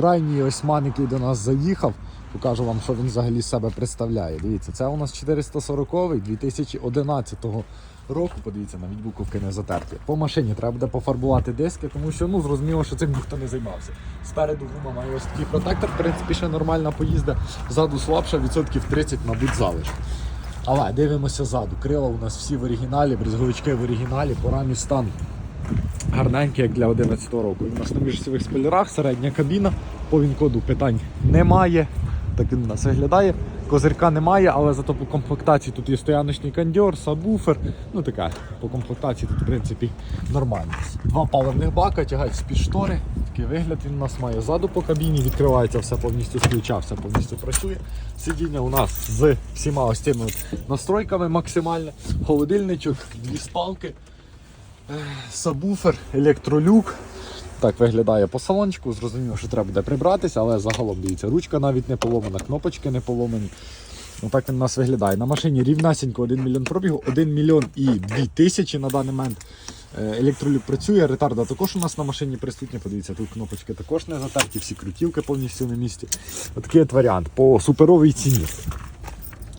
крайній осьман, який до нас заїхав. Покажу вам, що він взагалі себе представляє. Дивіться, це у нас 440 2011 року. Подивіться, навіть буковки не затерті. По машині треба буде пофарбувати диски, тому що ну зрозуміло, що цим ніхто не займався. Спереду гума має ось такий протектор, в принципі, ще нормальна поїзда. Ззаду слабша, відсотків 30, мабуть, залишку. Але дивимося ззаду. Крила у нас всі в оригіналі, брезговички в оригіналі, по рамі стан гарненький, як для 11 року. У нас на міжсівих спойлерах, середня кабіна, по він-коду питань немає. Так він у нас виглядає. Козирка немає, але зато по комплектації тут є стояночний кондьор, сабвуфер. Ну така, по комплектації тут в принципі нормально. Два паливних бака, тягають з-під штори. Такий вигляд він у нас має ззаду по кабіні, відкривається все повністю з ключа, все повністю працює. Сидіння у нас з всіма ось цими настройками максимальне. Холодильничок, дві спалки, сабвуфер, електролюк. Так виглядає по салончику. Зрозуміло, що треба буде прибратися, але загалом дивіться, ручка навіть не поломана, кнопочки не поломані. Ну так він у нас виглядає. На машині рівнесенько 1 мільйон пробігу, 1 мільйон і 2 тисячі на даний момент. Е, Електролюк працює, ретарда також у нас на машині присутня. Подивіться, тут кнопочки також не затерті, всі крутілки повністю на місці. Отакий от варіант по суперовій ціні.